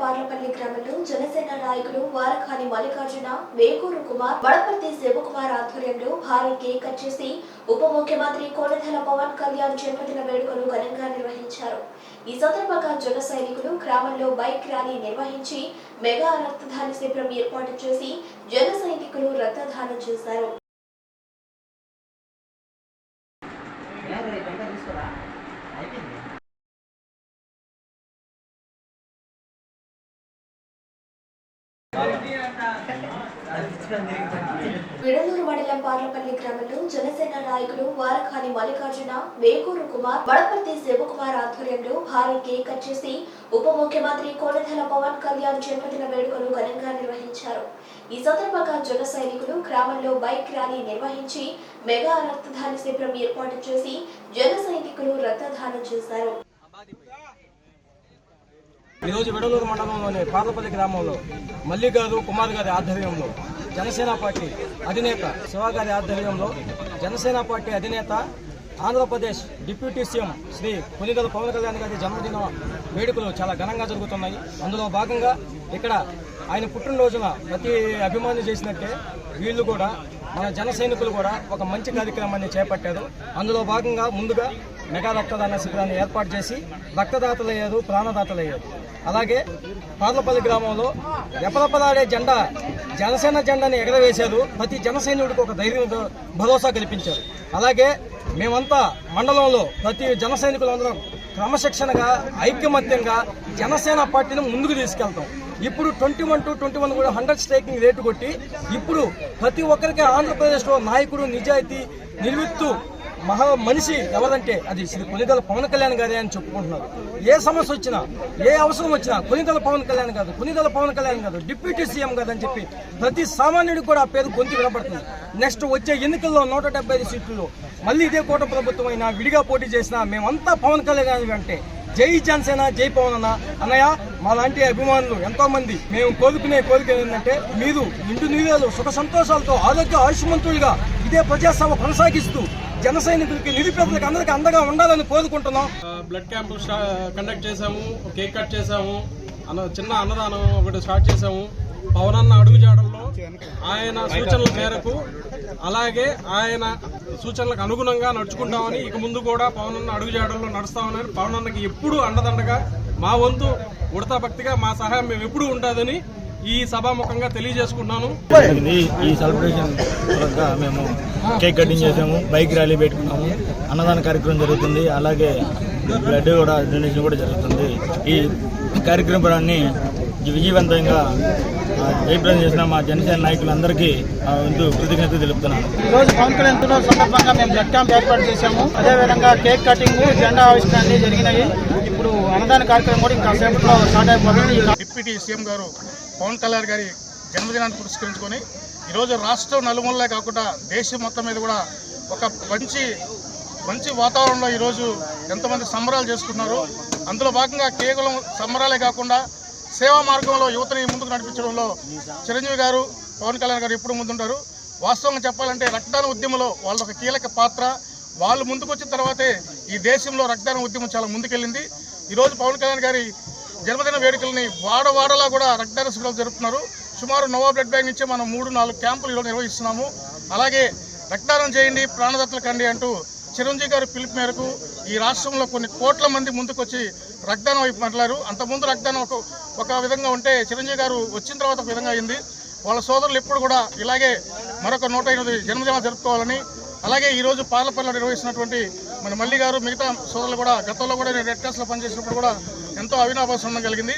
పార్లపల్లి గ్రామంలో జనసేన నాయకులు వారఖాని మల్లికార్జున వేకూరు కుమార్ వడపర్తి శివకుమార్ ఆధ్వర్యంలో భారీ కేక్ కట్ చేసి ఉప ముఖ్యమంత్రి కోనెల పవన్ కళ్యాణ్ జన్మదిన వేడుకలు ఘనంగా నిర్వహించారు. ఈ సందర్భంగా జన సైనికులు గ్రామంలో బైక్ ర్యాలీ నిర్వహించి మెగా రక్తదాన శిబిరం ఏర్పాటు చేసి జన సైనికులు రక్తదానం చేశారు. విడలూరు మండలం పార్లపల్లి గ్రామంలో జనసేన నాయకులు వారఖాని మల్లికార్జున వేకూరు కుమార్ వడపర్తి శివకుమార్ ఆధ్వర్యంలో భారీ కేక్ కట్ చేసి ఉప ముఖ్యమంత్రి కోనెల పవన్ కళ్యాణ్ జన్మదిన వేడుకలు ఘనంగా నిర్వహించారు. ఈ సందర్భంగా జన సైనికులు గ్రామంలో బైక్ ర్యాలీ నిర్వహించి మెగా రక్తదాన శిబిరం ఏర్పాటు చేసి జన సైనికులు రక్తదానం చేశారు. ఈరోజు విడలూరు మండలంలోని పార్లపల్లి గ్రామంలో మల్లిగారు కుమార్ గారి ఆధ్వర్యంలో జనసేన పార్టీ అధినేత శివ గారి ఆధ్వర్యంలో జనసేన పార్టీ అధినేత ఆంధ్రప్రదేశ్ డిప్యూటీ సీఎం శ్రీ పునిగల పవన్ కళ్యాణ్ గారి జన్మదిన వేడుకలు చాలా ఘనంగా జరుగుతున్నాయి. అందులో భాగంగా ఇక్కడ ఆయన పుట్టినరోజున ప్రతి అభిమానులు చేసినట్టే వీళ్ళు కూడా మన జన సైనికులు కూడా ఒక మంచి కార్యక్రమాన్ని చేపట్టారు. అందులో భాగంగా ముందుగా మెగా రక్తదాన శిబిరాన్ని ఏర్పాటు చేసి రక్తదాతలయ్యారు ప్రాణదాతలయ్యారు. అలాగే పార్లపల్లి గ్రామంలో రెపరెపలాడే జెండా జనసేన జెండాని ఎగరవేశారు. ప్రతి జనసైనికుడికి ఒక ధైర్యం భరోసా కల్పించారు. అలాగే మేమంతా మండలంలో ప్రతి జన సైనికులందరం క్రమశిక్షణగా ఐక్యమత్యంగా జనసేన పార్టీని ముందుకు తీసుకెళ్తాం. ఇప్పుడు twenty one to twenty one కూడా హండ్రెడ్ స్ట్రైకింగ్ రేటు కొట్టి ఇప్పుడు ప్రతి ఒక్కరికి ఆంధ్రప్రదేశ్లో నాయకుడు నిజాయితీ నిర్విత్తు మహా మనిషి ఎవరంటే అది శ్రీ కొనిదల పవన్ కళ్యాణ్ గారే అని చెప్పుకుంటున్నారు. ఏ సమస్య వచ్చినా ఏ అవసరం వచ్చినా కొనిదల పవన్ కళ్యాణ్ కాదు కొనిదల పవన్ కళ్యాణ్ కాదు డిప్యూటీ సీఎం కాదు అని చెప్పి ప్రతి సామాన్యుడికి కూడా ఆ పేరు గొంతు వినపడుతుంది. నెక్స్ట్ వచ్చే ఎన్నికల్లో నూట డెబ్బై ఐదు సీట్లలో మళ్ళీ ఇదే కూట ప్రభుత్వం అయినా విడిగా పోటీ చేసినా మేమంతా పవన్ కళ్యాణ్ అంటే జై జనసేన జై పవన్ అన్న అన్నయ్య మా లాంటి అభిమానులు ఎంతో మంది మేము కోరుకునే కోరిక ఏంటంటే మీరు నిండు నీళ్ళు సుఖ సంతోషాలతో ఆరోగ్య ఆయుష్మంతులుగా ఇదే ప్రజాసేవ కొనసాగిస్తూ జన సైనికులకి నిరుపేదలకు అందరికీ అండగా ఉండాలని కోరుకుంటున్నాం. బ్లడ్ క్యాంప్ కండక్ట్ చేశాము కేక్ కట్ చేశాము అన్న చిన్న అన్నదానం ఒకటి స్టార్ట్ చేశాము. పవన్ అన్న అడుగుజాడల్లో ఆయన సూచనల మేరకు అలాగే ఆయన సూచనలకు అనుగుణంగా నడుచుకుంటామని ఇక ముందు కూడా పవన్ అన్న అడుగుజాడల్లో నడుస్తామని పవన్ అన్నకి ఎప్పుడు అండదండగా మా వంతు ఉడతా భక్తిగా మా సహాయం మేము ఎప్పుడు ఉంటుందని ఈ సభాముఖంగా తెలియజేసుకున్నాను ఈ సెలబ్రేషన్ మేము కేక్ కటింగ్ చేసాము బైక్ ర్యాలీ పెట్టుకున్నాము అన్నదాన కార్యక్రమం జరుగుతుంది అలాగే బ్లడ్ కూడా డొనేషన్ కూడా జరుగుతుంది. ఈ కార్యక్రమాన్ని విజయవంతంగా జయప్రదం చేసిన మా జనసేన నాయకులందరికీ వంతు కృతజ్ఞత తెలుపుతున్నాను. ఈ రోజు పవన్ కళ్యాణ్ సందర్భంగా మేము బ్లడ్ క్యాంప్ ఏర్పాటు చేశాము. అదేవిధంగా కేక్ కటింగ్ జెండా ఆవిష్కరణ అన్ని జరిగినాయి. ఇప్పుడు అన్నదాన కార్యక్రమం కూడా ఇంకా సేపట్లో స్టార్ట్ అయిపోతుంది. డిప్యూటీ సీఎం గారు పవన్ కళ్యాణ్ గారి జన్మదినాన్ని పురస్కరించుకొని ఈరోజు రాష్ట్రం నలుమూలలే కాకుండా దేశం మొత్తం మీద కూడా ఒక మంచి మంచి వాతావరణంలో ఈరోజు ఎంతమంది సంబరాలు చేసుకున్నారు. అందులో భాగంగా కేవలం సంబరాలే కాకుండా సేవా మార్గంలో యువతని ముందుకు నడిపించడంలో చిరంజీవి గారు పవన్ కళ్యాణ్ గారు ఎప్పుడు ముందుంటారు? వాస్తవంగా చెప్పాలంటే రక్తదాన ఉద్యమంలో వాళ్ళ ఒక కీలక పాత్ర. వాళ్ళు ముందుకు వచ్చిన తర్వాతే ఈ దేశంలో రక్తదాన ఉద్యమం చాలా ముందుకెళ్ళింది. ఈరోజు పవన్ కళ్యాణ్ గారి జన్మదిన వేడుకల్ని వాడవాడలా కూడా రక్తదాన శిబిరాలు జరుపుతున్నారు. సుమారు నోవా బ్లడ్ బ్యాంక్ నుంచి మనం మూడు నాలుగు క్యాంపులు ఈరోజు నిర్వహిస్తున్నాము. అలాగే రక్తదానం చేయండి ప్రాణదత్తలు కండి అంటూ చిరంజీవి గారి పిలుపు మేరకు ఈ రాష్ట్రంలో కొన్ని కోట్ల మంది ముందుకొచ్చి రక్తదానం వైపు మాట్లాడారు. అంతకుముందు రక్తదానం ఒక ఒక విధంగా ఉంటే చిరంజీవి గారు వచ్చిన తర్వాత ఒక విధంగా అయింది. వాళ్ళ సోదరులు ఎప్పుడు కూడా ఇలాగే మరొక నూట ఎనిమిది జన్మదిన జరుపుకోవాలని అలాగే ఈరోజు పాలపల్లిలో నిర్వహిస్తున్నటువంటి మన మల్లి గారు మిగతా సోదరులు కూడా గతంలో కూడా నేను రెడ్ క్రాస్లో పనిచేసినప్పుడు కూడా ఎంతో అవినాభాసం కలిగింది